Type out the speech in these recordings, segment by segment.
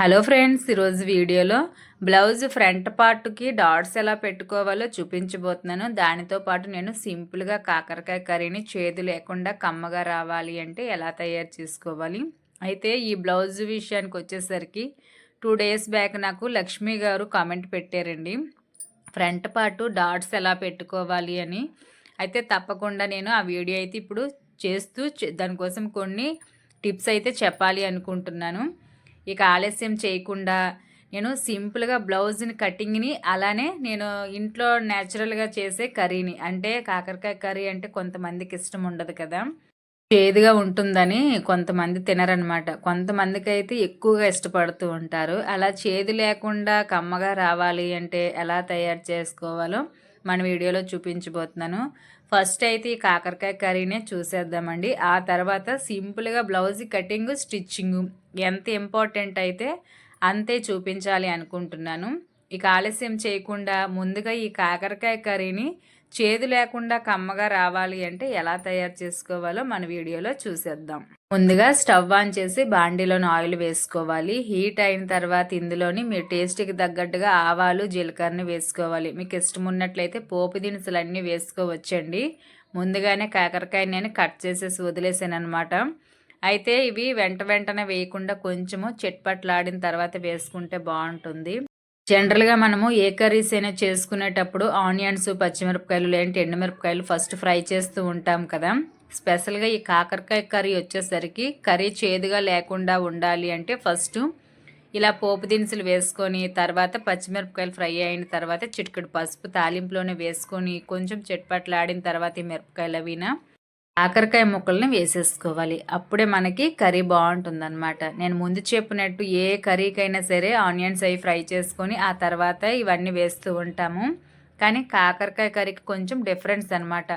Hello friends ఈరోజు వీడియోలో blouse front పార్ట్కి డాట్స్ ఎలా పెట్టుకోవాలో చూపించబోతున్నాను. దానితో పాటు నేను సింపుల్గా కాకరకాయ కర్రీని చేదు లేకుండా కమ్మగా రావాలి అంటే ఎలా తయారు చేసుకోవాలి. అయితే ఈ బ్లౌజ్ విషయానికి వచ్చేసరికి టూ డేస్ బ్యాక్ నాకు లక్ష్మి గారు కామెంట్ పెట్టారండి ఫ్రంట్ పార్ట్ డాట్స్ ఎలా పెట్టుకోవాలి అని. అయితే తప్పకుండా నేను ఆ వీడియో అయితే ఇప్పుడు చేస్తూ దానికోసం కొన్ని టిప్స్ అయితే చెప్పాలి అనుకుంటున్నాను. ఇక ఆలస్యం చేయకుండా నేను సింపుల్గా బ్లౌజ్ని కటింగ్ని అలానే నేను ఇంట్లో న్యాచురల్గా చేసే కర్రీని. అంటే కాకరకాయ కర్రీ అంటే కొంతమందికి ఇష్టం ఉండదు కదా. చేదుగా ఉంటుందని కొంతమంది తినరనమాట. కొంతమందికి అయితే ఎక్కువగా ఇష్టపడుతూ ఉంటారు. అలా చేదు లేకుండా కమ్మగా రావాలి అంటే ఎలా తయారు చేసుకోవాలో మన వీడియోలో చూపించబోతున్నాను. ఫస్ట్ అయితే ఈ కాకరకాయ కర్రీనే చూసేద్దామండి. ఆ తర్వాత సింపుల్గా బ్లౌజ్ కటింగ్ స్టిచ్చింగ్ ఎంత ఇంపార్టెంట్ అయితే అంతే చూపించాలి అనుకుంటున్నాను. ఇక ఆలస్యం చేయకుండా ముందుగా ఈ కాకరకాయ కర్రీని చేదు లేకుండా కమ్మగా రావాలి అంటే ఎలా తయారు చేసుకోవాలో మన వీడియోలో చూసేద్దాం. ముందుగా స్టవ్ ఆన్ చేసి బాండీలోని ఆయిల్ వేసుకోవాలి. హీట్ అయిన తర్వాత ఇందులోని మీ టేస్ట్కి తగ్గట్టుగా ఆవాలు జీలకర్రని వేసుకోవాలి. మీకు ఇష్టం ఉన్నట్లయితే పోపు దినుసులు అన్నీ వేసుకోవచ్చండి. ముందుగానే కాకరకాయ నేను కట్ చేసేసి వదిలేసాను అనమాట అయితే ఇవి వెంట వెంటనే వేయకుండా కొంచెము చెట్పట్లాడిన తర్వాత వేసుకుంటే బాగుంటుంది. జనరల్గా మనము ఏ కర్రీస్ అయినా చేసుకునేటప్పుడు ఆనియన్స్ పచ్చిమిరపకాయలు లేదంటే ఎండుమిరపకాయలు ఫస్ట్ ఫ్రై చేస్తూ ఉంటాం కదా. స్పెషల్గా ఈ కాకరకాయ కర్రీ వచ్చేసరికి కర్రీ చేదుగా లేకుండా ఉండాలి అంటే ఫస్ట్ ఇలా పోపు దినుసులు వేసుకొని తర్వాత పచ్చిమిరపకాయలు ఫ్రై అయిన తర్వాత చిటికెడు పసుపు తాలింపులోనే వేసుకొని కొంచెం చెట్పట్లాడిన తర్వాత ఈ మిరపకాయలు అవినా కాకరకాయ ముక్కల్ని వేసేసుకోవాలి. అప్పుడే మనకి కర్రీ బాగుంటుందన్నమాట. నేను ముందు చెప్పినట్టు ఏ కర్రీకైనా సరే ఆనియన్స్ అవి ఫ్రై చేసుకొని ఆ తర్వాత ఇవన్నీ వేస్తూ ఉంటాము. కానీ కాకరకాయ కర్రీకి కొంచెం డిఫరెన్స్ అనమాట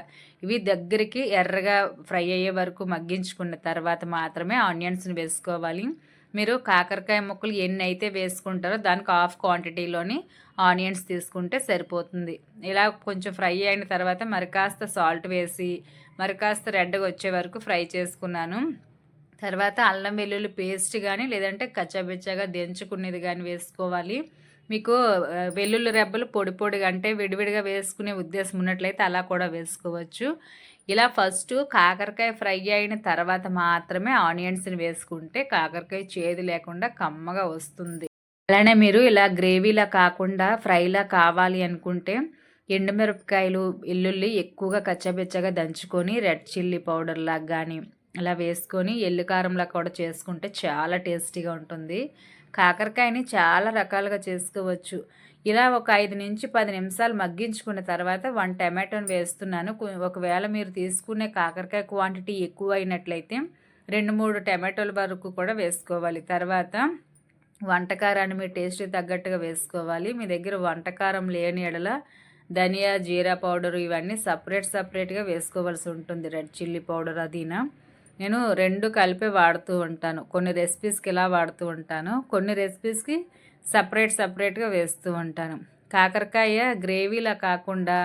ఇవి దగ్గరికి ఎర్రగా ఫ్రై అయ్యే వరకు మగ్గించుకున్న తర్వాత మాత్రమే ఆనియన్స్ని వేసుకోవాలి. మీరు కాకరకాయ ముక్కలు ఎన్ని అయితే వేసుకుంటారో దానికి హాఫ్ క్వాంటిటీలోని ఆనియన్స్ తీసుకుంటే సరిపోతుంది. ఇలా కొంచెం ఫ్రై అయిన తర్వాత మరి కాస్త సాల్ట్ వేసి మరి కాస్త రెడ్గా వచ్చే వరకు ఫ్రై చేసుకున్నాను. తర్వాత అల్లం వెల్లుల్లి పేస్ట్ కానీ లేదంటే కచ్చాబిచ్చాగా దించుకునేది కానీ వేసుకోవాలి. మీకు వెల్లుల్లి రెబ్బలు పొడి పొడిగా అంటే విడివిడిగా వేసుకునే ఉద్దేశం ఉన్నట్లయితే అలా కూడా వేసుకోవచ్చు. ఇలా ఫస్ట్ కాకరకాయ ఫ్రై అయిన తర్వాత మాత్రమే ఆనియన్స్ని వేసుకుంటే కాకరకాయ చేదు లేకుండా కమ్మగా వస్తుంది. అలానే మీరు ఇలా గ్రేవీలా కాకుండా ఫ్రైలా కావాలి అనుకుంటే ఎండుమిరపకాయలు ఎల్లుల్లి ఎక్కువగా కచ్చబెచ్చగా దంచుకొని రెడ్ చిల్లీ పౌడర్ లాగా కానీ అలా వేసుకొని ఎల్లుకారంలా కూడా చేసుకుంటే చాలా టేస్టీగా ఉంటుంది. కాకరకాయని చాలా రకాలుగా చేసుకోవచ్చు. ఇలా ఒక ఐదు నుంచి పది నిమిషాలు మగ్గించుకున్న తర్వాత వన్ టమాటోని వేస్తున్నాను. ఒకవేళ మీరు తీసుకునే కాకరకాయ క్వాంటిటీ ఎక్కువ అయినట్లయితే రెండు మూడు టమాటోల వరకు కూడా వేసుకోవాలి. తర్వాత వంటకారాన్ని మీ టేస్ట్ తగ్గట్టుగా వేసుకోవాలి. మీ దగ్గర వంటకారం లేని ఎడల ధనియా జీరా పౌడర్ ఇవన్నీ సపరేట్ సపరేట్గా వేసుకోవాల్సి ఉంటుంది. రెడ్ చిల్లీ పౌడర్ అదినా. నేను రెండు కలిపే వాడుతూ ఉంటాను. కొన్ని రెసిపీస్కి ఇలా వాడుతూ ఉంటాను. కొన్ని రెసిపీస్కి సపరేట్ సపరేట్గా వేస్తూ ఉంటాను. కాకరకాయ గ్రేవీలా కాకుండా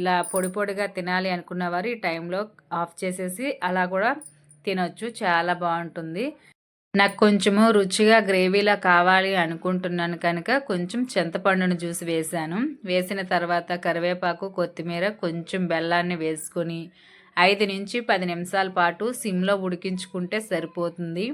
ఇలా పొడి పొడిగా తినాలి అనుకున్న వారు ఈ టైంలో ఆఫ్ చేసేసి అలా కూడా తినొచ్చు. చాలా బాగుంటుంది. నాకు కొంచెము రుచిగా గ్రేవీలా కావాలి అనుకుంటున్నాను కనుక కొంచెం చింతపండును జ్యూస్ వేసాను వేసిన తర్వాత కరివేపాకు కొత్తిమీర కొంచెం బెల్లాన్ని వేసుకొని ఐదు నుంచి పది నిమిషాల పాటు సిమ్లో ఉడికించుకుంటే సరిపోతుంది.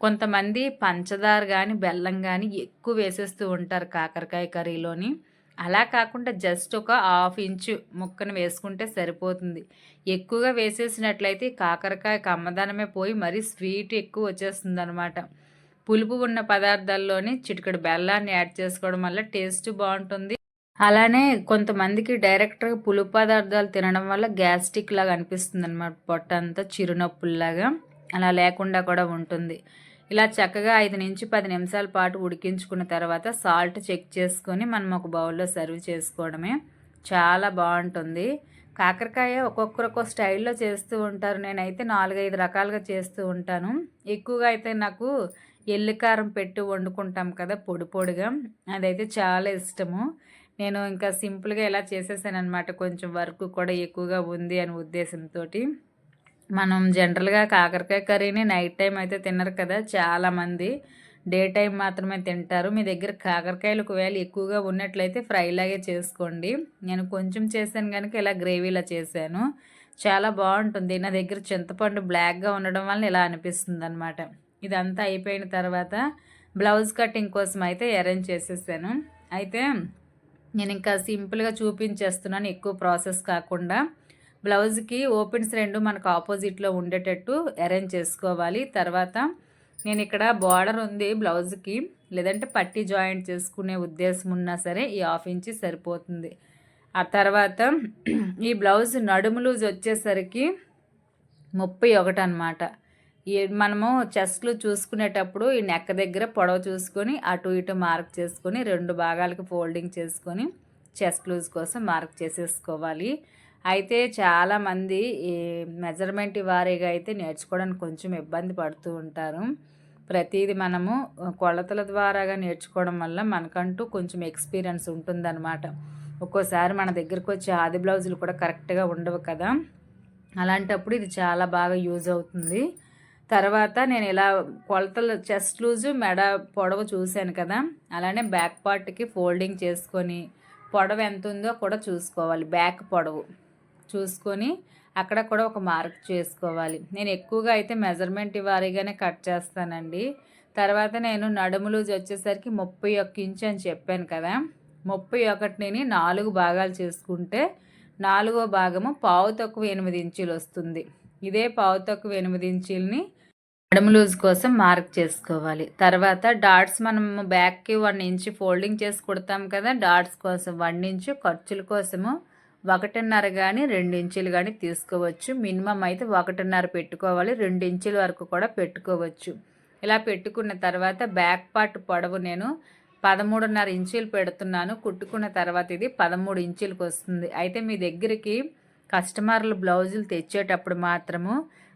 కొంతమంది పంచదార కానీ బెల్లం కానీ ఎక్కువ వేసేస్తూ ఉంటారు కాకరకాయ కర్రీలోని. అలా కాకుండా జస్ట్ ఒక హాఫ్ ఇంచు ముక్కను వేసుకుంటే సరిపోతుంది. ఎక్కువగా వేసేసినట్లయితే కాకరకాయ కమ్మదనమే పోయి మరీ స్వీట్ ఎక్కువ వచ్చేస్తుంది అనమాట పులుపు ఉన్న పదార్థాల్లోని చిటికడు బెల్లాన్ని యాడ్ చేసుకోవడం వల్ల టేస్ట్ బాగుంటుంది. అలానే కొంతమందికి డైరెక్ట్గా పులుపు పదార్థాలు తినడం వల్ల గ్యాస్ట్రిక్ లాగా అనిపిస్తుంది అనమాట పొట్ట అంతా చిరునొప్పుల్లాగా అలా లేకుండా కూడా ఉంటుంది. ఇలా చక్కగా ఐదు నుంచి పది నిమిషాల పాటు ఉడికించుకున్న తర్వాత సాల్ట్ చెక్ చేసుకొని మనం ఒక బౌల్లో సర్వ్ చేసుకోవడమే. చాలా బాగుంటుంది. కాకరకాయ ఒక్కొక్కరు ఒక్కో స్టైల్లో చేస్తూ ఉంటారు. నేనైతే నాలుగైదు రకాలుగా చేస్తూ ఉంటాను. ఎక్కువగా అయితే నాకు ఎల్లికారం పెట్టి వండుకుంటాం కదా పొడి పొడిగా. అదైతే చాలా ఇష్టము. నేను ఇంకా సింపుల్గా ఇలా చేసేసాను అనమాట కొంచెం వర్క్ కూడా ఎక్కువగా ఉంది అనే ఉద్దేశంతో మనం జనరల్గా కాకరకాయ కర్రీని నైట్ టైం అయితే తినరు కదా చాలామంది. డే టైం మాత్రమే తింటారు. మీ దగ్గర కాకరకాయలు ఒకవేళ ఎక్కువగా ఉన్నట్లయితే ఫ్రైలాగే చేసుకోండి. నేను కొంచెం చేశాను కనుక ఇలా గ్రేవీలా చేశాను. చాలా బాగుంటుంది. నా దగ్గర చింతపండు బ్లాక్గా ఉండడం వల్ల ఇలా అనిపిస్తుంది అనమాట ఇదంతా అయిపోయిన తర్వాత బ్లౌజ్ కటింగ్ కోసం అయితే అరేంజ్ చేసేసాను. అయితే నేను ఇంకా సింపుల్గా చూపించేస్తున్నాను. ఎక్కువ ప్రాసెస్ కాకుండా బ్లౌజ్కి ఓపెన్స్ రెండు మనకు ఆపోజిట్లో ఉండేటట్టు అరేంజ్ చేసుకోవాలి. తర్వాత నేను ఇక్కడ బార్డర్ ఉంది బ్లౌజ్కి. లేదంటే పట్టి జాయింట్ చేసుకునే ఉద్దేశం ఉన్నా సరే ఈ హాఫ్ ఇంచి సరిపోతుంది. ఆ తర్వాత ఈ బ్లౌజ్ నడుము లూజ్ వచ్చేసరికి ముప్పై ఒకటి అనమాట ఈ మనము చెస్ట్లు చూసుకునేటప్పుడు ఈ నెక్క దగ్గర పొడవ చూసుకొని అటు ఇటు మార్క్ చేసుకొని రెండు భాగాలకి ఫోల్డింగ్ చేసుకొని చెస్ట్ లూజ్ కోసం మార్క్ చేసేసుకోవాలి. అయితే చాలామంది ఈ మెజర్మెంట్ వారీగా అయితే నేర్చుకోవడానికి కొంచెం ఇబ్బంది పడుతూ ఉంటారు. ప్రతిదీ మనము కొలతల ద్వారాగా నేర్చుకోవడం వల్ల మనకంటూ కొంచెం ఎక్స్పీరియన్స్ ఉంటుందన్నమాట. ఒక్కోసారి మన దగ్గరకు వచ్చే ఆది బ్లౌజులు కూడా కరెక్ట్గా ఉండవు కదా. అలాంటప్పుడు ఇది చాలా బాగా యూజ్ అవుతుంది. తర్వాత నేను ఇలా కొలతలు చెస్ట్ లూజు మెడ పొడవు చూశాను కదా. అలానే బ్యాక్ పార్ట్కి ఫోల్డింగ్ చేసుకొని పొడవు ఎంత ఉందో కూడా చూసుకోవాలి. బ్యాక్ పొడవు. చూసుకొని అక్కడ కూడా ఒక మార్క్ చేసుకోవాలి. నేను ఎక్కువగా అయితే మెజర్మెంట్ వారీగానే కట్ చేస్తానండి. తర్వాత నేను నడుము లూజ్ వచ్చేసరికి ముప్పై ఒక్క ఇంచు అని చెప్పాను కదా. ముప్పై ఒకటిని నాలుగు భాగాలు చేసుకుంటే నాలుగో భాగము పావు తక్కువ ఎనిమిది ఇంచులు వస్తుంది. ఇదే పావు తక్కువ ఎనిమిది ఇంచుల్ని నడుము లూజ్ కోసం మార్క్ చేసుకోవాలి. తర్వాత డాట్స్ మనం బ్యాక్కి వన్ ఇంచ్ ఫోల్డింగ్ చేసి కుడతాం కదా డాట్స్ కోసం వన్ ఇంచు ఖర్చుల కోసము ఒకటిన్నర కానీ రెండు ఇంచులు కానీ తీసుకోవచ్చు. మినిమం అయితే ఒకటిన్నర పెట్టుకోవాలి. రెండు ఇంచుల వరకు కూడా పెట్టుకోవచ్చు. ఇలా పెట్టుకున్న తర్వాత బ్యాక్ పార్ట్ పొడవు నేను పదమూడున్నర ఇంచులు పెడుతున్నాను. కుట్టుకున్న తర్వాత ఇది పదమూడు ఇంచులకు వస్తుంది. అయితే మీ దగ్గరికి కస్టమర్లు బ్లౌజులు తెచ్చేటప్పుడు మాత్రము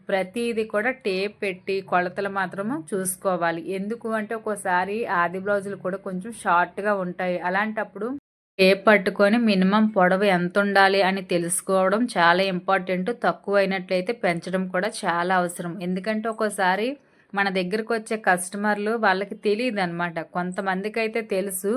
ప్రతిదీ కూడా టేప్ పెట్టి కొలతలు మాత్రము చూసుకోవాలి. ఎందుకు అంటే ఒక్కోసారి ఆది బ్లౌజులు కూడా కొంచెం షార్ట్గా ఉంటాయి. అలాంటప్పుడు టేప్ పట్టుకొని మినిమం పొడవు ఎంత ఉండాలి అని తెలుసుకోవడం చాలా ఇంపార్టెంట్. తక్కువ అయినట్లయితే పెంచడం కూడా చాలా అవసరం. ఎందుకంటే ఒక్కోసారి మన దగ్గరకు వచ్చే కస్టమర్లు వాళ్ళకి తెలియదు అనమాట కొంతమందికి అయితే తెలుసు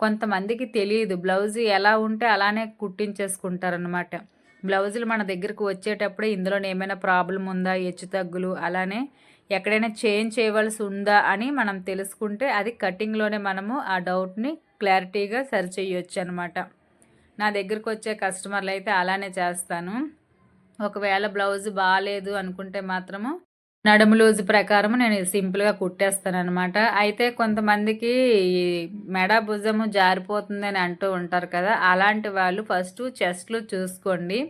కొంతమందికి తెలియదు. బ్లౌజ్ ఎలా ఉంటే అలానే కుట్టించేసుకుంటారనమాట బ్లౌజులు మన దగ్గరకు వచ్చేటప్పుడే ఇందులో ఏమైనా ప్రాబ్లం ఉందా హెచ్చు తగ్గులు అలానే ఎక్కడైనా చేంజ్ చేయవలసి ఉందా అని మనం తెలుసుకుంటే అది కటింగ్లోనే మనము ఆ డౌట్ని క్లారిటీగా సరి చేయొచ్చు అనమాట నా దగ్గరకు వచ్చే కస్టమర్లు అయితే అలానే చేస్తాను. ఒకవేళ బ్లౌజ్ బాగాలేదు అనుకుంటే మాత్రము నడుము లూజ్ ప్రకారం నేను సింపుల్గా కుట్టేస్తాను అనమాట అయితే కొంతమందికి మెడ భుజము జారిపోతుందని అంటూ ఉంటారు కదా అలాంటి వాళ్ళు ఫస్ట్ చెస్ట్లు చూసుకోండి.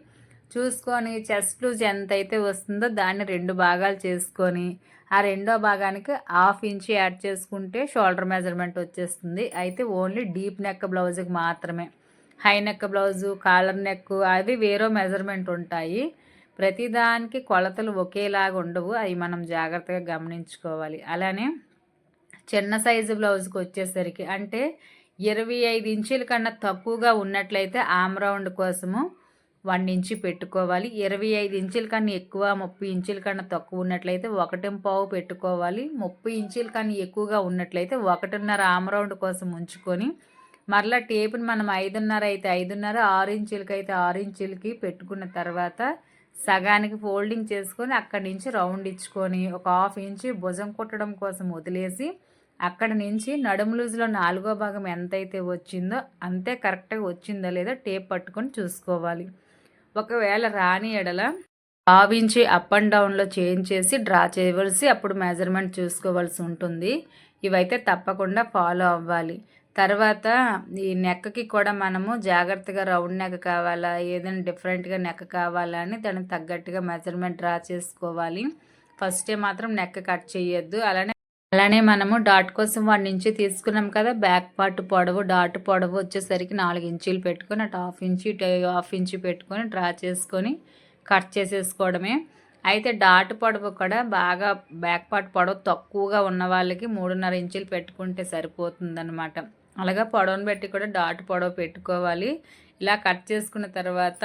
చూసుకొని చెస్ట్ లూజ్ ఎంత అయితే వస్తుందో దాన్ని రెండు భాగాలు చేసుకొని ఆ రెండో భాగానికి హాఫ్ ఇంచ్ యాడ్ చేసుకుంటే షోల్డర్ మెజర్మెంట్ వచ్చేస్తుంది. అయితే ఓన్లీ డీప్ నెక్ బ్లౌజ్కి మాత్రమే. High neck blouse collar neck అవి వేరే మెజర్మెంట్ ఉంటాయి. ప్రతిదానికి కొలతలు ఒకేలాగా ఉండవు. అవి మనం జాగ్రత్తగా గమనించుకోవాలి. అలానే చిన్న సైజు బ్లౌజ్కి వచ్చేసరికి అంటే ఇరవై ఐదు ఇంచుల కన్నా తక్కువగా ఉన్నట్లయితే ఆమ్ రౌండ్ కోసము వన్ ఇంచు పెట్టుకోవాలి. ఇరవై ఐదు ఇంచుల కన్నా ఎక్కువ ముప్పై ఇంచుల కన్నా తక్కువ ఉన్నట్లయితే ఒకటి పావు పెట్టుకోవాలి. ముప్పై ఇంచుల కన్నా ఎక్కువగా ఉన్నట్లయితే ఒకటిన్నర ఆమరౌండ్ కోసం ఉంచుకొని మరలా టేపుని మనం ఐదున్నర అయితే ఐదున్నర ఆరు ఇంచులకి అయితే ఆరు ఇంచులకి పెట్టుకున్న తర్వాత సగానికి ఫోల్డింగ్ చేసుకొని అక్కడి నుంచి రౌండ్ ఇచ్చుకొని ఒక హాఫ్ ఇంచు భుజం కుట్టడం కోసం వదిలేసి అక్కడి నుంచి నడుము లూజులో నాలుగో భాగం ఎంతైతే వచ్చిందో అంతే కరెక్ట్గా వచ్చిందో లేదో టేప్ పట్టుకొని చూసుకోవాలి. ఒకవేళ రాని ఎడల భావించి అప్ అండ్ డౌన్లో చేంజ్ చేసి డ్రా చేయవలసి అప్పుడు మెజర్మెంట్ చూసుకోవాల్సి ఉంటుంది. ఇవైతే తప్పకుండా ఫాలో అవ్వాలి. తర్వాత ఈ నెక్కకి కూడా మనము జాగ్రత్తగా రౌండ్ నెక్ కావాలా ఏదైనా డిఫరెంట్గా నెక్ కావాలా అని దానికి తగ్గట్టుగా మెజర్మెంట్ డ్రా చేసుకోవాలి. ఫస్టే మాత్రం నెక్ కట్ చేయొద్దు. అలానే అలానే మనము డాట్ కోసం వన్ ఇంచు తీసుకున్నాం కదా బ్యాక్ పార్ట్ పొడవు డాట్ పొడవు వచ్చేసరికి నాలుగు ఇంచీలు పెట్టుకొని అటు హాఫ్ ఇంచు ఇటు హాఫ్ ఇంచు పెట్టుకొని డ్రా చేసుకొని కట్ చేసేసుకోవడమే. అయితే డాట్ పొడవు కూడా బాగా బ్యాక్ పార్ట్ పొడవు తక్కువగా ఉన్న వాళ్ళకి మూడున్నర ఇంచులు పెట్టుకుంటే సరిపోతుందన్నమాట. అలాగా పొడవను పెట్టి కూడా డాట్ పొడవు పెట్టుకోవాలి. ఇలా కట్ చేసుకున్న తర్వాత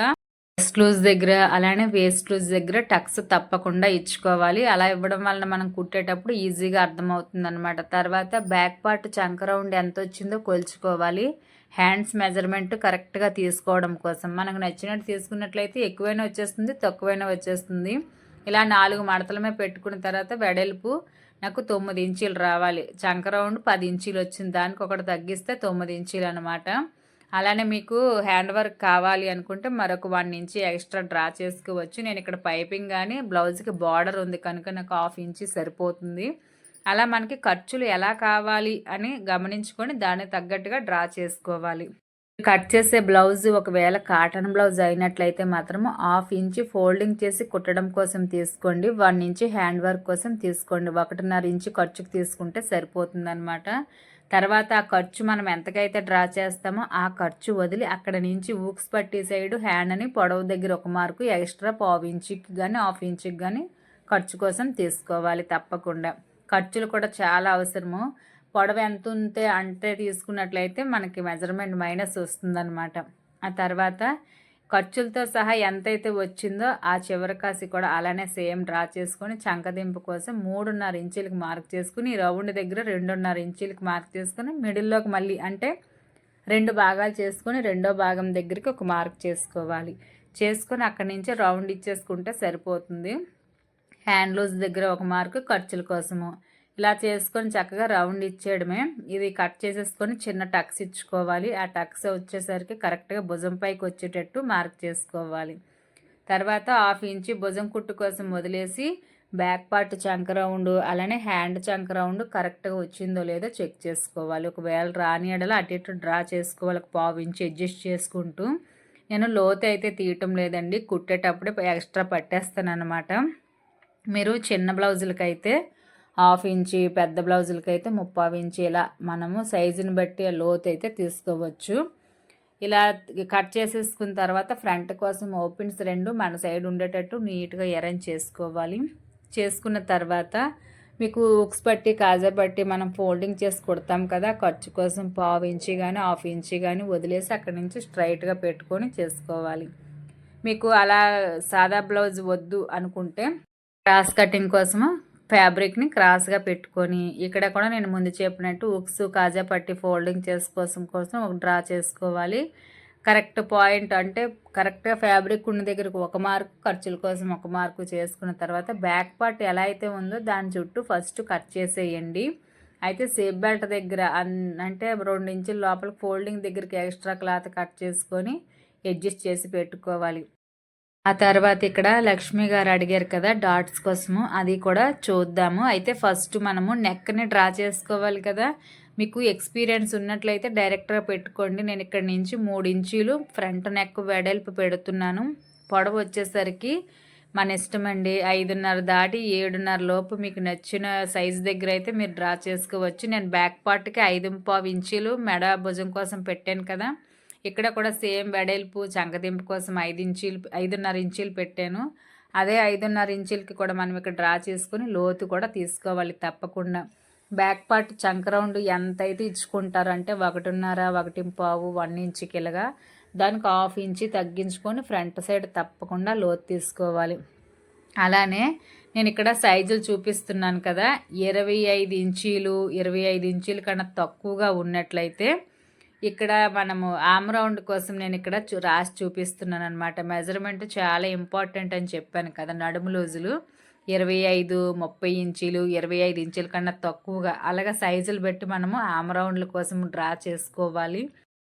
చెస్ట్ లూజ్ దగ్గర అలానే వేస్ట్ లూజ్ దగ్గర టక్స్ తప్పకుండా ఇచ్చుకోవాలి. అలా ఇవ్వడం వలన మనం కుట్టేటప్పుడు ఈజీగా అర్థమవుతుంది అనమాట తర్వాత బ్యాక్ పార్ట్ చంక రౌండ్ ఎంత వచ్చిందో కొలుచుకోవాలి. హ్యాండ్స్ మెజర్మెంట్ కరెక్ట్గా తీసుకోవడం కోసం. మనకు నచ్చినట్టు తీసుకున్నట్లయితే ఎక్కువైనా వచ్చేస్తుంది తక్కువైనా వచ్చేస్తుంది. ఇలా నాలుగు మడతలమే పెట్టుకున్న తర్వాత వెడల్పు నాకు తొమ్మిది ఇంచీలు రావాలి. చంక రౌండ్ పది ఇంచీలు వచ్చింది. దానికి ఒకటి తగ్గిస్తే తొమ్మిది ఇంచీలు అనమాట అలానే మీకు హ్యాండ్ వర్క్ కావాలి అనుకుంటే మరొక వన్ ఇంచి ఎక్స్ట్రా డ్రా చేసుకోవచ్చు. నేను ఇక్కడ పైపింగ్ కానీ బ్లౌజ్కి బార్డర్ ఉంది కనుక నాకు హాఫ్ ఇంచి సరిపోతుంది. అలా మనకి ఖర్చులు ఎలా కావాలి అని గమనించుకొని దానికి తగ్గట్టుగా డ్రా చేసుకోవాలి. కట్ చేసే బ్లౌజ్ ఒకవేళ కాటన్ బ్లౌజ్ అయినట్లయితే మాత్రం హాఫ్ ఇంచ్ ఫోల్డింగ్ చేసి కుట్టడం కోసం తీసుకోండి. వన్ ఇంచ్ హ్యాండ్ వర్క్ కోసం తీసుకోండి. ఒకటిన్నర ఇంచు ఖర్చుకు తీసుకుంటే సరిపోతుంది అనమాట తర్వాత ఆ ఖర్చు మనం ఎంతకైతే డ్రా చేస్తామో ఆ ఖర్చు వదిలి అక్కడ నుంచి ఊక్స్ పట్టి సైడ్ హ్యాండ్ అని పొడవు దగ్గర ఒక మార్కు ఎక్స్ట్రా పావు ఇంచుకి కానీ హాఫ్ ఇంచుకి కానీ ఖర్చు కోసం తీసుకోవాలి తప్పకుండా. ఖర్చులు కూడా చాలా అవసరము. పొడవ ఎంత ఉంటే అంటే తీసుకున్నట్లయితే మనకి మెజర్మెంట్ మైనస్ వస్తుందన్నమాట. ఆ తర్వాత ఖర్చులతో సహా ఎంతైతే వచ్చిందో ఆ చివరి కాసి కూడా అలానే సేమ్ డ్రా చేసుకొని చంకదింపు కోసం మూడున్నర ఇంచులకు మార్క్ చేసుకుని రౌండ్ దగ్గర రెండున్నర ఇంచులకు మార్క్ చేసుకుని మిడిల్లోకి మళ్ళీ అంటే రెండు భాగాలు చేసుకొని రెండో భాగం దగ్గరికి ఒక మార్క్ చేసుకోవాలి. చేసుకొని అక్కడి నుంచి రౌండ్ ఇచ్చేసుకుంటే సరిపోతుంది. హ్యాండ్ లూజ్ దగ్గర ఒక మార్కు ఖర్చుల కోసము. ఇలా చేసుకొని చక్కగా రౌండ్ ఇచ్చేయడమే. ఇది కట్ చేసేసుకొని చిన్న టక్స్ ఇచ్చుకోవాలి. ఆ టక్స్ వచ్చేసరికి కరెక్ట్గా భుజం పైకి వచ్చేటట్టు మార్క్ చేసుకోవాలి. తర్వాత హాఫ్ ఇంచి భుజం కుట్టు కోసం వదిలేసి బ్యాక్ పార్ట్ చంక రౌండ్ అలానే హ్యాండ్ చంక రౌండ్ కరెక్ట్గా వచ్చిందో లేదో చెక్ చేసుకోవాలి. ఒకవేళ రాని ఎడల అటు ఇటు డ్రా చేసుకోవాలి. పావు ఇంచి అడ్జస్ట్ చేసుకుంటూ. నేను లోతు అయితే తీయటం లేదండి. కుట్టేటప్పుడే ఎక్స్ట్రా పట్టేస్తాను అనమాట మీరు చిన్న బ్లౌజులకైతే హాఫ్ ఇంచి పెద్ద బ్లౌజులకి అయితే ముప్పావు ఇంచి ఇలా మనము సైజుని బట్టి లోతు అయితే తీసుకోవచ్చు. ఇలా కట్ చేసేసుకున్న తర్వాత ఫ్రంట్ కోసం ఓపెన్స్ రెండు మన సైడ్ ఉండేటట్టు నీట్గా అరేంజ్ చేసుకోవాలి. చేసుకున్న తర్వాత మీకు ఉక్స్ పట్టి కాజా పట్టి మనం ఫోల్డింగ్ చేసి కుడతాం కదా ఖర్చు కోసం పావు ఇంచి కానీ హాఫ్ ఇంచి కానీ వదిలేసి అక్కడి నుంచి స్ట్రైట్గా పెట్టుకొని చేసుకోవాలి. మీకు అలా సాదా బ్లౌజ్ వద్దు అనుకుంటే క్రాస్ కటింగ్ కోసము ఫ్యాబ్రిక్ని క్రాస్గా పెట్టుకొని ఇక్కడ కూడా నేను ముందు చెప్పినట్టు ఉక్స్ కాజా పట్టి ఫోల్డింగ్ చేసుకోసం కోసం ఒక డ్రా చేసుకోవాలి. కరెక్ట్ పాయింట్ అంటే కరెక్ట్గా ఫ్యాబ్రిక్ ఉన్న దగ్గరకు ఒక మార్కు ఖర్చుల కోసం ఒక మార్కు చేసుకున్న తర్వాత బ్యాక్ పార్ట్ ఎలా అయితే ఉందో దాని చుట్టూ ఫస్ట్ కట్ చేసేయండి. అయితే సేఫ్ బెల్ట్ దగ్గర అంటే రెండు ఇంచుల లోపల ఫోల్డింగ్ దగ్గరికి ఎక్స్ట్రా క్లాత్ కట్ చేసుకొని అడ్జస్ట్ చేసి పెట్టుకోవాలి. ఆ తర్వాత ఇక్కడ లక్ష్మి గారు అడిగారు కదా డాట్స్ కోసము అది కూడా చూద్దాము. అయితే ఫస్ట్ మనము నెక్ని డ్రా చేసుకోవాలి కదా. మీకు ఎక్స్పీరియన్స్ ఉన్నట్లయితే డైరెక్ట్గా పెట్టుకోండి. నేను ఇక్కడ నుంచి మూడు ఇంచీలు ఫ్రంట్ నెక్ వెడల్పు పెడుతున్నాను. పొడవు వచ్చేసరికి మన ఇష్టం అండి ఐదున్నర దాటి ఏడున్నర లోపు మీకు నచ్చిన సైజు దగ్గర అయితే మీరు డ్రా చేసుకోవచ్చు. నేను బ్యాక్ పార్ట్కి ఐదు పావు ఇంచీలు మెడ భుజం కోసం పెట్టాను కదా. ఇక్కడ కూడా సేమ్ వెడల్పు చంకదింపు కోసం ఐదు ఇంచీలు ఐదున్నర ఇంచీలు పెట్టాను. అదే ఐదున్నర ఇంచీలకి కూడా మనం ఇక్కడ డ్రా చేసుకుని లోతు కూడా తీసుకోవాలి తప్పకుండా. బ్యాక్ పార్ట్ చంక రౌండ్ ఎంత అయితే ఇచ్చుకుంటారంటే ఒకటిన్నర ఒకటి పావు వన్ ఇంచుకి ఇలాగా దానికి హాఫ్ ఇంచి తగ్గించుకొని ఫ్రంట్ సైడ్ తప్పకుండా లోతు తీసుకోవాలి. అలానే నేను ఇక్కడ సైజులు చూపిస్తున్నాను కదా ఇరవై ఐదు ఇంచీలు ఇరవై ఐదు ఇంచీల కన్నా తక్కువగా ఉన్నట్లయితే ఇక్కడ మనము ఆమ్ రౌండ్ కోసం నేను ఇక్కడ చూ రాసి చూపిస్తున్నాను అనమాట మెజర్మెంట్ చాలా ఇంపార్టెంట్ అని చెప్పాను కదా నడుము లూజులు. ఇరవై ఐదు ముప్పై ఇంచీలు ఇరవై ఐదు ఇంచుల కన్నా తక్కువగా అలాగే సైజులు బట్టి మనము ఆమ్ రౌండ్ల కోసం డ్రా చేసుకోవాలి.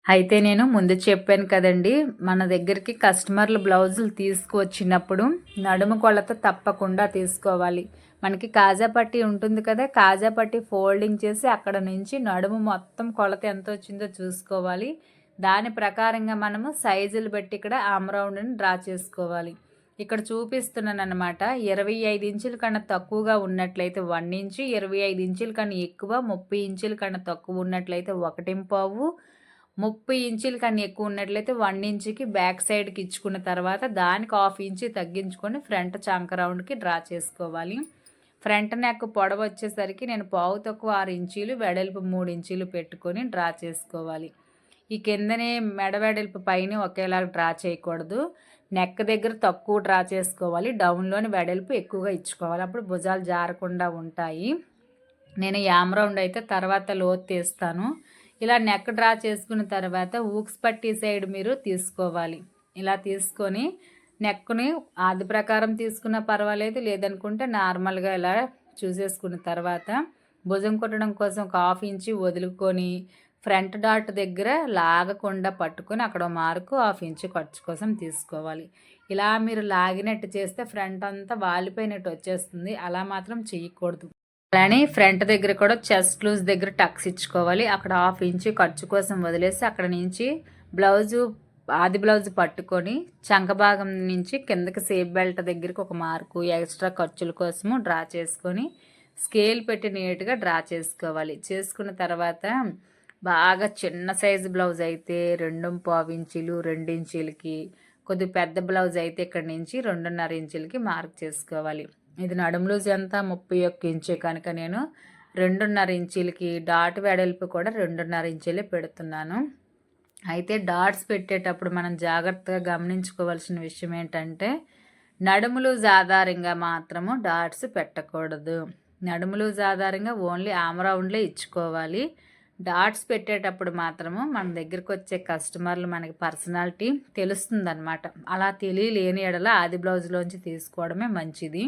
అయితే నేను ముందు చెప్పాను కదండి మన దగ్గరికి కస్టమర్లు బ్లౌజులు తీసుకువచ్చినప్పుడు నడుము కొలత తప్పకుండా తీసుకోవాలి. మనకి కాజా పట్టి ఉంటుంది కదా కాజా పట్టి ఫోల్డింగ్ చేసి అక్కడ నుంచి నడుము మొత్తం కొలత ఎంత వచ్చిందో చూసుకోవాలి. దాని ప్రకారంగా మనము సైజులు బట్టి ఇక్కడ ఆమ్రౌండ్ని డ్రా చేసుకోవాలి. ఇక్కడ చూపిస్తున్నాను అనమాట ఇరవై ఐదు ఇంచుల కన్నా తక్కువగా ఉన్నట్లయితే వన్ ఇంచు ఇరవై ఐదు ఇంచుల కన్నా ఎక్కువ ముప్పై ఇంచుల కన్నా తక్కువ ఉన్నట్లయితే ఒకటి పావు ముప్పై ఇంచుల కన్నా ఎక్కువ ఉన్నట్లయితే వన్ ఇంచుకి బ్యాక్ సైడ్కి ఇచ్చుకున్న తర్వాత దానికి హాఫ్ ఇంచు తగ్గించుకొని ఫ్రంట్ చంక రౌండ్కి డ్రా చేసుకోవాలి. ఫ్రంట్ నెక్ పొడవ వచ్చేసరికి నేను పావు తక్కువ ఆరు ఇంచీలు వెడల్పు మూడు ఇంచీలు పెట్టుకొని డ్రా చేసుకోవాలి. ఈ కిందనే మెడ వెడల్పు పైన ఒకేలాగా డ్రా చేయకూడదు. నెక్ దగ్గర తక్కువ డ్రా చేసుకోవాలి. డౌన్లోని వెడల్పు ఎక్కువగా ఇచ్చుకోవాలి. అప్పుడు భుజాలు జారకుండా ఉంటాయి. నేను యామ్ రౌండ్ అయితే తర్వాత లోతు తీస్తాను. ఇలా నెక్ డ్రా చేసుకున్న తర్వాత ఊక్స్ పట్టి సైడ్ మీరు తీసుకోవాలి. ఇలా తీసుకొని నెక్ని ఆది ప్రకారం తీసుకున్న పర్వాలేదు లేదనుకుంటే నార్మల్గా ఇలా చూసేసుకున్న తర్వాత భుజం కుట్టడం కోసం ఒక హాఫ్ ఇంచి వదులుకొని ఫ్రంట్ డాట్ దగ్గర లాగకుండా పట్టుకొని అక్కడ మార్కు హాఫ్ ఇంచు ఖర్చు కోసం తీసుకోవాలి. ఇలా మీరు లాగినట్టు చేస్తే ఫ్రంట్ అంతా వాలిపోయినట్టు వచ్చేస్తుంది. అలా మాత్రం చేయకూడదు. అలానే ఫ్రంట్ దగ్గర కూడా చెస్ట్ లూజ్ దగ్గర టక్స్ ఇచ్చుకోవాలి. అక్కడ హాఫ్ ఇంచు ఖర్చు కోసం వదిలేసి అక్కడ నుంచి బ్లౌజు ఆది బ్లౌజ్ పట్టుకొని చంక భాగం నుంచి కిందకి సేఫ్ బెల్ట్ దగ్గరికి ఒక మార్కు ఎక్స్ట్రా ఖర్చుల కోసము డ్రా చేసుకొని స్కేల్ పెట్టి నీట్గా డ్రా చేసుకోవాలి. చేసుకున్న తర్వాత బాగా చిన్న సైజు బ్లౌజ్ అయితే రెండు పావు ఇంచులు రెండు ఇంచులకి కొద్ది పెద్ద బ్లౌజ్ అయితే ఇక్కడ నుంచి రెండున్నర ఇంచులకి మార్క్ చేసుకోవాలి. ఇది నడుము లూజ్ ఎంత? ముప్పై ఒక్క ఇంచు కనుక నేను రెండున్నర ఇంచులకి డాట్ వెడల్పు కూడా రెండున్నర ఇంచులే పెడుతున్నాను. అయితే డాట్స్ పెట్టేటప్పుడు మనం జాగ్రత్తగా గమనించుకోవాల్సిన విషయం ఏంటంటే నడుములు ఆధారంగా మాత్రము డాట్స్ పెట్టకూడదు. నడుములు ఆధారంగా ఓన్లీ ఆమరౌండ్లే ఇచ్చుకోవాలి. డాట్స్ పెట్టేటప్పుడు మాత్రము మన దగ్గరికి వచ్చే కస్టమర్లు మనకి పర్సనాలిటీ తెలుస్తుందన్నమాట. అలా తెలియలేని ఎడల ఆది బ్లౌజ్లోంచి తీసుకోవడమే మంచిది.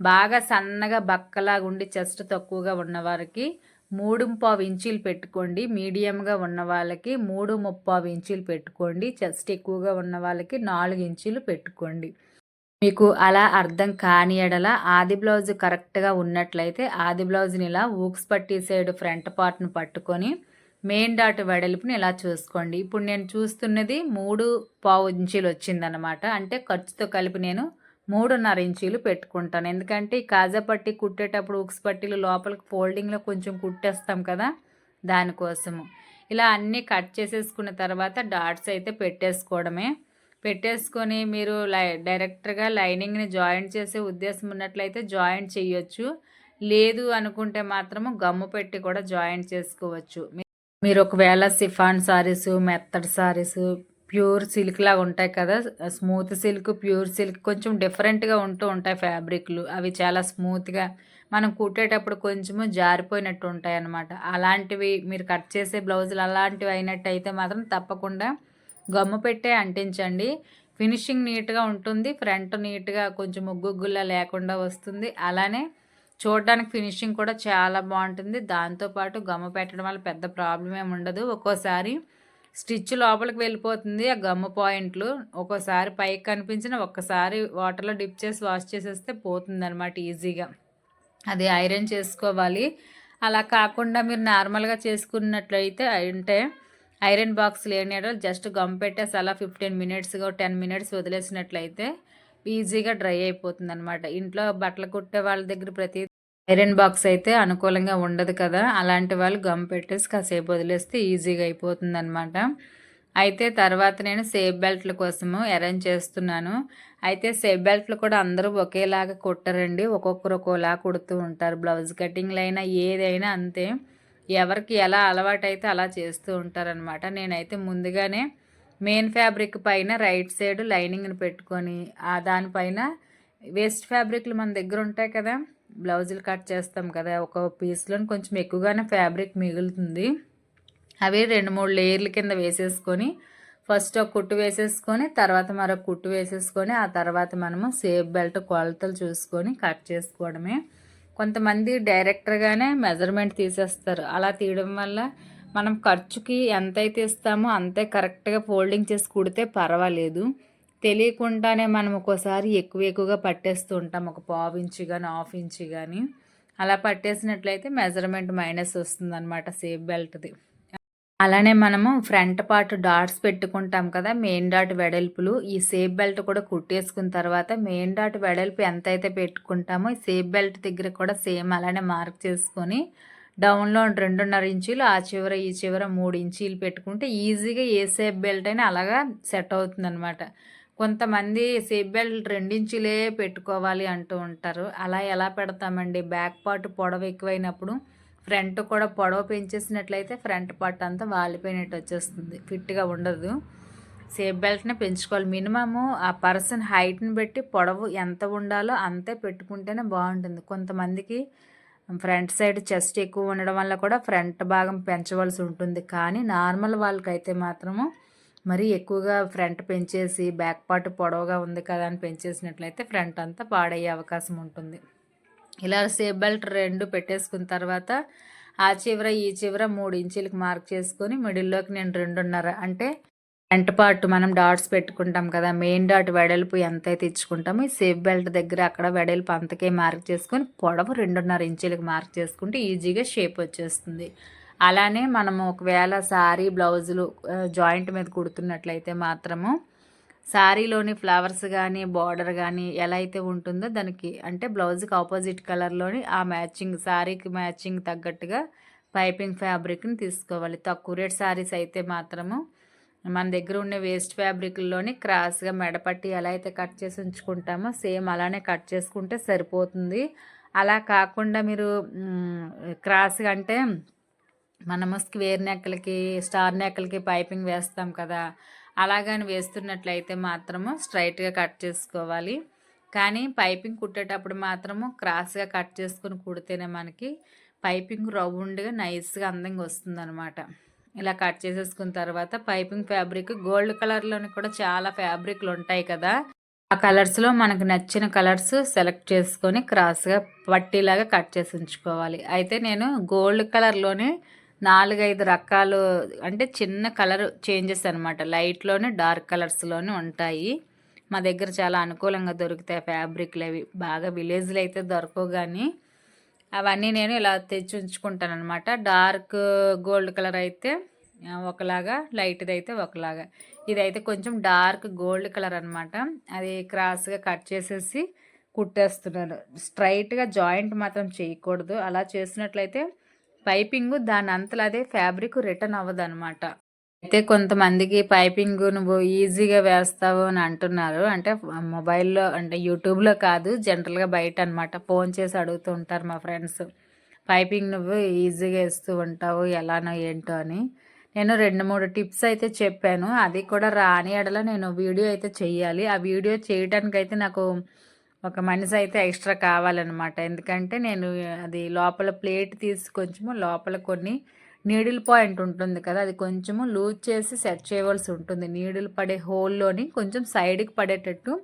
బాగా సన్నగా బక్కలాగా ఉండి చెస్ట్ తక్కువగా ఉన్నవారికి మూడు ముప్పావు ఇంచీలు పెట్టుకోండి. మీడియంగా ఉన్న వాళ్ళకి మూడు ముప్పావు ఇంచీలు పెట్టుకోండి. చెస్ట్ ఎక్కువగా ఉన్న వాళ్ళకి నాలుగు ఇంచీలు పెట్టుకోండి. మీకు అలా అర్థం కాని ఎడల ఆది బ్లౌజ్ కరెక్ట్గా ఉన్నట్లయితే ఆది బ్లౌజ్ని ఇలా ఊక్స్ పట్టి సైడ్ ఫ్రంట్ పార్ట్ను పట్టుకొని మెయిన్ డాట్ వెడల్పుని ఇలా చూసుకోండి. ఇప్పుడు నేను చూస్తున్నది మూడు పావు ఇంచీలు వచ్చిందనమాట. అంటే ఖర్చుతో కలిపి నేను మూడున్నర ఇంచీలు పెట్టుకుంటాను. ఎందుకంటే ఈ కాజా పట్టి కుట్టేటప్పుడు ఉక్స్ పట్టీలు లోపలికి ఫోల్డింగ్లో కొంచెం కుట్టేస్తాం కదా దానికోసము. ఇలా అన్నీ కట్ చేసేసుకున్న తర్వాత డాట్స్ అయితే పెట్టేసుకోవడమే. పెట్టేసుకొని మీరు లై డైరెక్ట్గా లైనింగ్ని జాయింట్ చేసే ఉద్దేశం ఉన్నట్లయితే జాయింట్ చేయొచ్చు. లేదు అనుకుంటే మాత్రము గమ్ము పెట్టి కూడా జాయింట్ చేసుకోవచ్చు. మీరు ఒకవేళ సిఫాన్ సారీస్ మెత్తడ్ సారీస్ ప్యూర్ సిల్క్ లాగా ఉంటాయి కదా. స్మూత్ సిల్క్ ప్యూర్ సిల్క్ కొంచెం డిఫరెంట్గా ఉంటూ ఉంటాయి ఫ్యాబ్రిక్లు. అవి చాలా స్మూత్గా మనం కుట్టేటప్పుడు కొంచెము జారిపోయినట్టు ఉంటాయి అన్నమాట. అలాంటివి మీరు కట్ చేసే బ్లౌజులు అలాంటివి అయినట్టు అయితే మాత్రం తప్పకుండా గమ్ము పెట్టే అంటించండి. ఫినిషింగ్ నీట్గా ఉంటుంది. ఫ్రంట్ నీట్గా కొంచెం ముగ్గుగ్గులా లేకుండా వస్తుంది. అలానే చూడడానికి ఫినిషింగ్ కూడా చాలా బాగుంటుంది. దాంతోపాటు గమ్ము పెట్టడం వల్ల పెద్ద ప్రాబ్లం ఏమి ఉండదు. ఒక్కోసారి స్టిచ్ లోపలికి వెళ్ళిపోతుంది ఆ గమ్ము పాయింట్లు. ఒక్కోసారి పైకి కనిపించిన ఒక్కసారి వాటర్లో డిప్ చేసి వాష్ చేసేస్తే పోతుంది అనమాట ఈజీగా. అది ఐరన్ చేసుకోవాలి. అలా కాకుండా మీరు నార్మల్గా చేసుకున్నట్లయితే అంటే ఐరన్ బాక్స్ లేని జస్ట్ గమ్ పెట్టేసి అలా ఫిఫ్టీన్ మినిట్స్గా టెన్ మినిట్స్ వదిలేసినట్లయితే ఈజీగా డ్రై అయిపోతుంది అనమాట ఇంట్లో బట్టలు కుట్టే వాళ్ళ దగ్గర ప్రతి ఐరన్ బాక్స్ అయితే అనుకూలంగా ఉండదు కదా. అలాంటి వాళ్ళు గమ్ పెట్టేసి కాసేపు వదిలేస్తే ఈజీగా అయిపోతుంది అనమాట అయితే తర్వాత నేను సేఫ్ బెల్ట్ల కోసము అరేంజ్ చేస్తున్నాను. అయితే సేఫ్ బెల్ట్లు కూడా అందరూ ఒకేలాగా కుట్టరండి. ఒక్కొక్కరు ఒక్కోలా కుడుతూ ఉంటారు. బ్లౌజ్ కటింగ్లు అయినా ఏదైనా అంతే. ఎవరికి ఎలా అలవాటైతే అలా చేస్తూ ఉంటారనమాట నేనైతే ముందుగానే మెయిన్ ఫ్యాబ్రిక్ పైన రైట్ సైడ్ లైనింగ్ని పెట్టుకొని ఆ దానిపైన వేస్ట్ ఫ్యాబ్రిక్లు మన దగ్గర ఉంటాయి కదా. బ్లౌజులు కట్ చేస్తాం కదా ఒక పీస్లో కొంచెం ఎక్కువగానే ఫ్యాబ్రిక్ మిగులుతుంది. అవి రెండు మూడు లేయర్ల కింద వేసేసుకొని ఫస్ట్ ఒక కుట్టు వేసేసుకొని తర్వాత మరొక కుట్టు వేసేసుకొని ఆ తర్వాత మనము సేఫ్ బెల్ట్ కొలతలు చూసుకొని కట్ చేసుకోవడమే. కొంతమంది డైరెక్టర్గానే మెజర్మెంట్ తీసేస్తారు. అలా తీయడం వల్ల మనం ఖర్చుకి ఎంతైతే ఇస్తామో అంతే కరెక్ట్గా ఫోల్డింగ్ చేసి కుడితే పర్వాలేదు. తెలియకుండానే మనం ఒక్కోసారి ఎక్కువ ఎక్కువగా పట్టేస్తూ ఉంటాం. ఒక పావు ఇంచు కానీ హాఫ్ ఇంచు కానీ అలా పట్టేసినట్లయితే మెజర్మెంట్ మైనస్ వస్తుందన్నమాట సేఫ్ బెల్ట్ది అలానే మనము ఫ్రంట్ పార్ట్ డాట్స్ పెట్టుకుంటాం కదా మెయిన్ డాట్ వెడల్పులు. ఈ సేఫ్ బెల్ట్ కూడా కుట్టేసుకున్న తర్వాత మెయిన్ డాట్ వెడల్పు ఎంతైతే పెట్టుకుంటామో ఈ సేఫ్ బెల్ట్ దగ్గర కూడా సేమ్ అలానే మార్క్ చేసుకొని డౌన్లో రెండున్నర ఇంచీలు ఆ చివర ఈ చివర మూడు ఇంచీలు పెట్టుకుంటే ఈజీగా ఏ సేఫ్ బెల్ట్ అయినా అలాగా సెట్ అవుతుందన్నమాట. కొంతమంది సేఫ్ బెల్ట్ రెండించులే పెట్టుకోవాలి అంటూ ఉంటారు. అలా ఎలా పెడతామండి? బ్యాక్ పార్ట్ పొడవు ఎక్కువైనప్పుడు ఫ్రంట్ కూడా పొడవ పెంచేసినట్లయితే ఫ్రంట్ పార్ట్ అంతా వాలిపోయినట్టు వచ్చేస్తుంది. ఫిట్గా ఉండదు. సేఫ్ బెల్ట్ని పెంచుకోవాలి. మినిమము ఆ పర్సన్ హైట్ని బట్టి పొడవు ఎంత ఉండాలో అంతే పెట్టుకుంటేనే బాగుంటుంది. కొంతమందికి ఫ్రంట్ సైడ్ చెస్ట్ ఎక్కువ ఉండడం వల్ల కూడా ఫ్రంట్ భాగం పెంచవలసి ఉంటుంది. కానీ నార్మల్ వాళ్ళకైతే మాత్రము మరీ ఎక్కువగా ఫ్రంట్ పెంచేసి బ్యాక్ పార్ట్ పొడవుగా ఉంది కదా అని పెంచేసినట్లయితే ఫ్రంట్ అంతా పాడయ్యే అవకాశం ఉంటుంది. ఇలా సేఫ్ బెల్ట్ రెండు పెట్టేసుకున్న తర్వాత ఆ చివర ఈ చివర మూడు ఇంచులకి మార్క్ చేసుకొని మిడిల్లోకి నేను రెండున్నర అంటే ఫ్రంట్ పార్ట్ మనం డాట్స్ పెట్టుకుంటాం కదా మెయిన్ డాట్ వెడల్పు ఎంత అయితే ఇచ్చుకుంటామో ఈ సేఫ్ బెల్ట్ దగ్గర అక్కడ వెడల్పు అంతకే మార్క్ చేసుకొని పొడవు రెండున్నర ఇంచులకి మార్క్ చేసుకుంటే ఈజీగా షేప్ వచ్చేస్తుంది. అలానే మనము ఒకవేళ శారీ బ్లౌజులు జాయింట్ మీద కుడుతున్నట్లయితే మాత్రము శారీలోని ఫ్లవర్స్ కానీ బార్డర్ కానీ ఎలా అయితే ఉంటుందో దానికి అంటే బ్లౌజ్కి ఆపోజిట్ కలర్లోని ఆ మ్యాచింగ్ శారీకి మ్యాచింగ్ తగ్గట్టుగా పైపింగ్ ఫ్యాబ్రిక్ని తీసుకోవాలి. తక్కువ రేట్ శారీస్ అయితే మాత్రము మన దగ్గర ఉండే వేస్ట్ ఫ్యాబ్రిక్లోని క్రాస్గా మెడపట్టి ఎలా అయితే కట్ చేసి ఉంచుకుంటామో సేమ్ అలానే కట్ చేసుకుంటే సరిపోతుంది. అలా కాకుండా మీరు క్రాస్గా అంటే మనము స్క్వేర్ నెక్కలకి స్టార్ నెక్కలకి పైపింగ్ వేస్తాం కదా. అలాగని వేస్తున్నట్లయితే మాత్రము స్ట్రైట్గా కట్ చేసుకోవాలి. కానీ పైపింగ్ కుట్టేటప్పుడు మాత్రము క్రాస్గా కట్ చేసుకుని కుడితేనే మనకి పైపింగ్ రౌండ్గా నైస్గా అందంగా వస్తుందన్నమాట. ఇలా కట్ చేసేసుకున్న తర్వాత పైపింగ్ ఫ్యాబ్రిక్ గోల్డ్ కలర్లోని కూడా చాలా ఫ్యాబ్రిక్లు ఉంటాయి కదా. ఆ కలర్స్లో మనకు నచ్చిన కలర్స్ సెలెక్ట్ చేసుకొని క్రాస్గా పట్టీలాగా కట్ చేసి ఉంచుకోవాలి. అయితే నేను గోల్డ్ కలర్లోనే నాలుగైదు రకాలు అంటే చిన్న కలర్ చేంజెస్ అనమాట లైట్లోనే డార్క్ కలర్స్లోనే ఉంటాయి. మా దగ్గర చాలా అనుకూలంగా దొరుకుతాయి ఫ్యాబ్రిక్లు అవి. బాగా విలేజ్లో అయితే దొరకవు కానీ అవన్నీ నేను ఇలా తెచ్చి ఉంచుకుంటాను అనమాట డార్క్ గోల్డ్ కలర్ అయితే ఒకలాగా లైట్ది అయితే ఒకలాగా. ఇదైతే కొంచెం డార్క్ గోల్డ్ కలర్ అనమాట అది క్రాస్గా కట్ చేసేసి కుట్టేస్తున్నాను స్ట్రైట్గా జాయింట్ మాత్రం చేయకూడదు. అలా చేసినట్లయితే పైపింగ్ దాని అంతలో అదే ఫ్యాబ్రిక్ రిటర్న్ అవ్వదు అనమాట అయితే కొంతమందికి పైపింగ్ నువ్వు ఈజీగా వేస్తావు అని అంటున్నారు. అంటే మొబైల్లో అంటే యూట్యూబ్లో కాదు జనరల్గా బయట అనమాట ఫోన్ చేసి అడుగుతూ ఉంటారు మా ఫ్రెండ్స్. పైపింగ్ నువ్వు ఈజీగా వేస్తూ ఉంటావు ఎలానో ఏంటో అని. నేను రెండు మూడు టిప్స్ అయితే చెప్పాను. అది కూడా రాని ఎడల నేను వీడియో అయితే చేయాలి ఆ వీడియో చేయడానికి అయితే నాకు ఒక మనిషి అయితే ఎక్స్ట్రా కావాలన్నమాట. ఎందుకంటే నేను అది లోపల ప్లేట్ తీసి కొంచెము లోపల కొన్ని నీడిల్ పాయింట్ ఉంటుంది కదా అది కొంచెము లూజ్ చేసి సెట్ చేయవలసి ఉంటుంది. నీడిల్ పడే హోల్లోని కొంచెం సైడ్కి పడేటట్టు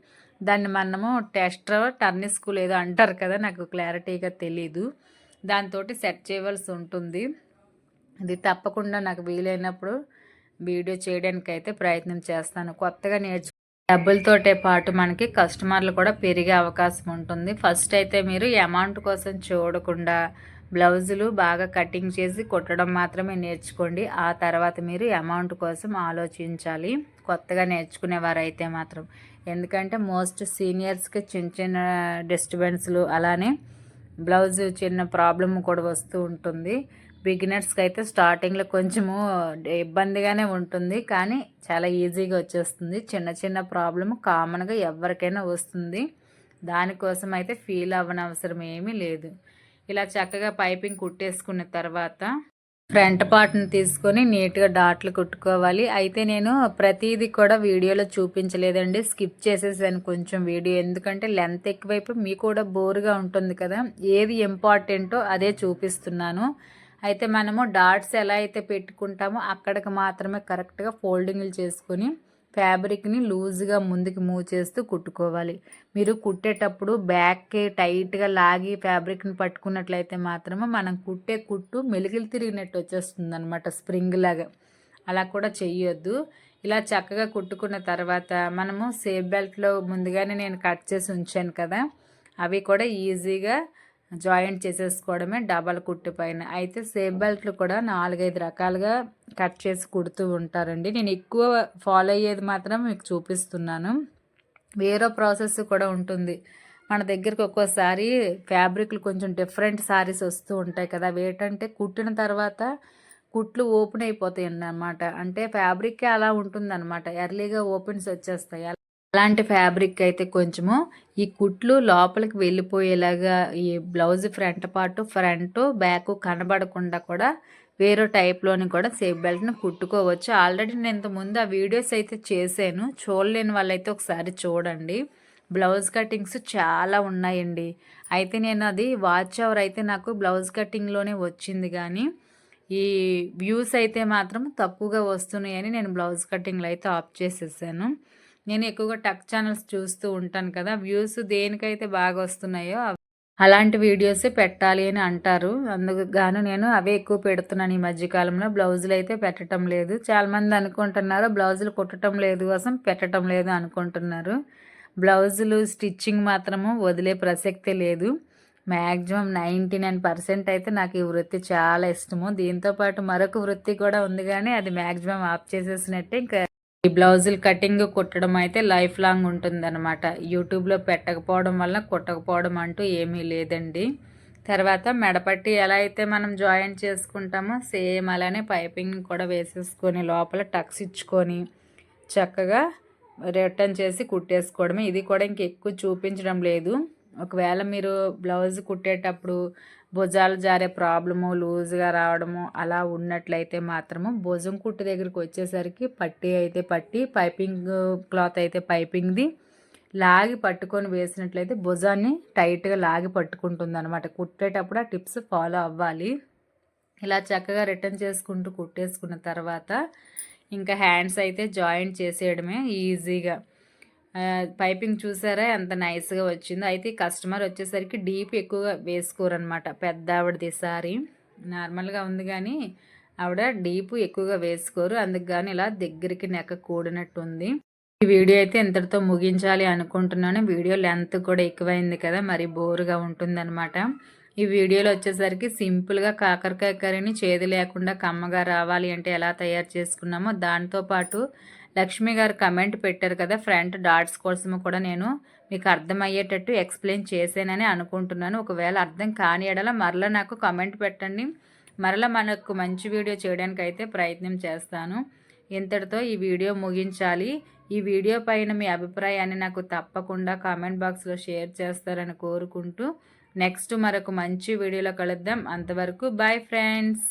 దాన్ని మనము టెస్టర్ టర్నీ స్కూల్ ఏదో అంటారు కదా నాకు క్లారిటీగా తెలీదు. దాంతో సెట్ చేయవలసి ఉంటుంది. ఇది తప్పకుండా నాకు వీలైనప్పుడు వీడియో చేయడానికి అయితే ప్రయత్నం చేస్తాను. కొత్తగా నేర్చు డబ్బులతోటే పాటు మనకి కస్టమర్లు కూడా పెరిగే అవకాశం ఉంటుంది. ఫస్ట్ అయితే మీరు అమౌంట్ కోసం చూడకుండా బ్లౌజులు బాగా కటింగ్ చేసి కుట్టడం మాత్రమే నేర్చుకోండి. ఆ తర్వాత మీరు అమౌంట్ కోసం ఆలోచించాలి. కొత్తగా నేర్చుకునేవారైతే మాత్రం. ఎందుకంటే మోస్ట్ సీనియర్స్కి చిన్న చిన్న డిస్టర్బెన్స్లు అలానే బ్లౌజ్ చిన్న ప్రాబ్లమ్ కూడా వస్తూ ఉంటుంది. బిగినర్స్కి అయితే స్టార్టింగ్లో కొంచెము ఇబ్బందిగానే ఉంటుంది. కానీ చాలా ఈజీగా వచ్చేస్తుంది. చిన్న చిన్న ప్రాబ్లమ్ కామన్గా ఎవరికైనా వస్తుంది. దానికోసం అయితే ఫీల్ అవ్వనవసరం ఏమీ లేదు. ఇలా చక్కగా పైపింగ్ కుట్టేసుకున్న తర్వాత ఫ్రంట్ పార్ట్ని తీసుకొని నీట్గా డాట్లు కుట్టుకోవాలి. అయితే నేను ప్రతిదీ కూడా వీడియోలో చూపించలేదండి. స్కిప్ చేసేసాను కొంచెం వీడియో. ఎందుకంటే లెంత్ ఎక్కువైపు మీకు కూడా బోరుగా ఉంటుంది కదా. ఏది ఇంపార్టెంటో అదే చూపిస్తున్నాను. అయితే మనము డాట్స్ ఎలా అయితే పెట్టుకుంటామో అక్కడికి మాత్రమే కరెక్ట్గా ఫోల్డింగ్లు చేసుకొని ఫ్యాబ్రిక్ని లూజ్గా ముందుకు మూవ్ చేస్తూ కుట్టుకోవాలి. మీరు కుట్టేటప్పుడు బ్యాక్కి టైట్గా లాగి ఫ్యాబ్రిక్ని పట్టుకున్నట్లయితే మాత్రమే మనం కుట్టే కుట్టు మెలిగిలు తిరిగినట్టు వచ్చేస్తుంది అనమాట స్ప్రింగ్ లాగా. అలా కూడా చెయ్యొద్దు. ఇలా చక్కగా కుట్టుకున్న తర్వాత మనము సేఫ్ బెల్ట్లో ముందుగానే నేను కట్ చేసి ఉంచాను కదా అవి కూడా ఈజీగా జాయింట్ చేసేసుకోవడమే డబల్ కుట్టు పైన. అయితే సేఫ్ బెల్ట్లు కూడా నాలుగైదు రకాలుగా కట్ చేసి కుడుతూ ఉంటారండి. నేను ఎక్కువ ఫాలో అయ్యేది మాత్రం మీకు చూపిస్తున్నాను. వేరే ప్రాసెస్ కూడా ఉంటుంది. మన దగ్గరికి ఒక్కోసారి ఫ్యాబ్రిక్లు కొంచెం డిఫరెంట్ శారీస్ వస్తూ ఉంటాయి కదా. వేటంటే కుట్టిన తర్వాత కుట్లు ఓపెన్ అయిపోతాయి అన్నమాట. అంటే ఫ్యాబ్రిక్ అలా ఉంటుందన్నమాట. ఎర్లీగా ఓపెన్స్ వచ్చేస్తాయి. అలాంటి ఫ్యాబ్రిక్ అయితే కొంచెము ఈ కుట్లు లోపలికి వెళ్ళిపోయేలాగా ఈ blouse front part front back కనబడకుండా కూడా వేరే టైప్లోని కూడా సేఫ్ బెల్ట్ని కుట్టుకోవచ్చు. ఆల్రెడీ నేను ఇంతకుముందు ఆ వీడియోస్ అయితే చేశాను. చూడలేని వాళ్ళైతే ఒకసారి చూడండి. బ్లౌజ్ కటింగ్స్ చాలా ఉన్నాయండి. అయితే నేను అది వాచ్ అవర్ అయితే నాకు బ్లౌజ్ కటింగ్లోనే వచ్చింది కానీ ఈ వ్యూస్ అయితే మాత్రం తక్కువగా వస్తున్నాయని నేను బ్లౌజ్ కటింగ్లో అయితే ఆఫ్ చేసేసాను. నేను ఎక్కువగా టక్ ఛానల్స్ చూస్తూ ఉంటాను కదా వ్యూస్ దేనికైతే బాగా వస్తున్నాయో అలాంటి వీడియోసే పెట్టాలి అని అంటారు. అందుకు గాను నేను అవే ఎక్కువ పెడుతున్నాను ఈ మధ్యకాలంలో బ్లౌజులు అయితే పెట్టడం లేదు. చాలామంది అనుకుంటున్నారు బ్లౌజులు కుట్టడం లేదు కోసం పెట్టడం లేదు అనుకుంటున్నారు. బ్లౌజులు స్టిచ్చింగ్ మాత్రము వదిలే ప్రసక్తే లేదు. మ్యాక్సిమం నైంటీ నైన్ పర్సెంట్ అయితే నాకు ఈ వృత్తి చాలా ఇష్టము. దీంతోపాటు మరొక వృత్తి కూడా ఉంది కానీ అది మ్యాక్సిమం ఆఫ్ చేసేసినట్టే ఇంకా ఈ బ్లౌజులు కటింగ్ కుట్టడం అయితే లైఫ్ లాంగ్ ఉంటుందన్నమాట. యూట్యూబ్లో పెట్టకపోవడం వల్ల కుట్టకపోవడం అంటూ ఏమీ లేదండి. తర్వాత మెడపట్టి ఎలా అయితే మనం జాయింట్ చేసుకుంటామో సేమ్ అలానే పైపింగ్ కూడా వేసేసుకొని లోపల టక్స్ ఇచ్చుకొని చక్కగా రిటర్న్ చేసి కుట్టేసుకోవడమే. ఇది కూడా ఇంకెక్కువ చూపించడం లేదు. ఒకవేళ మీరు బ్లౌజ్ కుట్టేటప్పుడు భుజాలు జారే ప్రాబ్లము లూజ్గా రావడము అలా ఉన్నట్లయితే మాత్రము భుజం కుట్టు దగ్గరికి వచ్చేసరికి పట్టి అయితే పట్టి పైపింగ్ క్లాత్ అయితే పైపింగ్ది లాగి పట్టుకొని వేసినట్లయితే భుజాన్ని టైట్గా లాగి పట్టుకుంటుంది అనమాట కుట్టేటప్పుడు ఆ టిప్స్ ఫాలో అవ్వాలి. ఇలా చక్కగా రిటర్న్ చేసుకుంటూ కుట్టేసుకున్న తర్వాత ఇంకా హ్యాండ్స్ అయితే జాయింట్ చేసేయడమే ఈజీగా. పైపింగ్ చూసారా? ఎంత నైస్గా వచ్చిందో. అయితే కస్టమర్ వచ్చేసరికి డీప్ ఎక్కువగా వేసుకోరనమాట పెద్ద ఆవిడది సారీ. నార్మల్గా ఉంది కానీ ఆవిడ డీప్ ఎక్కువగా వేసుకోరు. అందుకు కానీ ఇలా దగ్గరికి నెక్క కూడినట్టు ఉంది ఈ వీడియో అయితే ఇంతటితో ముగించాలి అనుకుంటున్నాను. వీడియో లెంత్ కూడా ఎక్కువైంది కదా మరి బోరుగా ఉంటుందన్నమాట. ఈ వీడియోలో వచ్చేసరికి సింపుల్గా కాకరకాయ కర్రీని చేదు లేకుండా కమ్మగా రావాలి అంటే ఎలా తయారు చేసుకున్నామో దాంతోపాటు లక్ష్మి గారు కమెంట్ పెట్టారు కదా ఫ్రంట్ డాట్స్ కోసం కూడా నేను మీకు అర్థమయ్యేటట్టు ఎక్స్ప్లెయిన్ చేసానని అనుకుంటున్నాను. ఒకవేళ అర్థం కాని ఎడల మరలా నాకు కమెంట్ పెట్టండి. మరలా మనకు మంచి వీడియో చేయడానికి అయితే ప్రయత్నం చేస్తాను. ఇంతటితో ఈ వీడియో ముగించాలి. ఈ వీడియో పైన మీ అభిప్రాయాన్ని నాకు తప్పకుండా కామెంట్ బాక్స్లో షేర్ చేస్తారని కోరుకుంటూ నెక్స్ట్ మరొక మంచి వీడియోలో కలుద్దాం. అంతవరకు బాయ్ ఫ్రెండ్స్.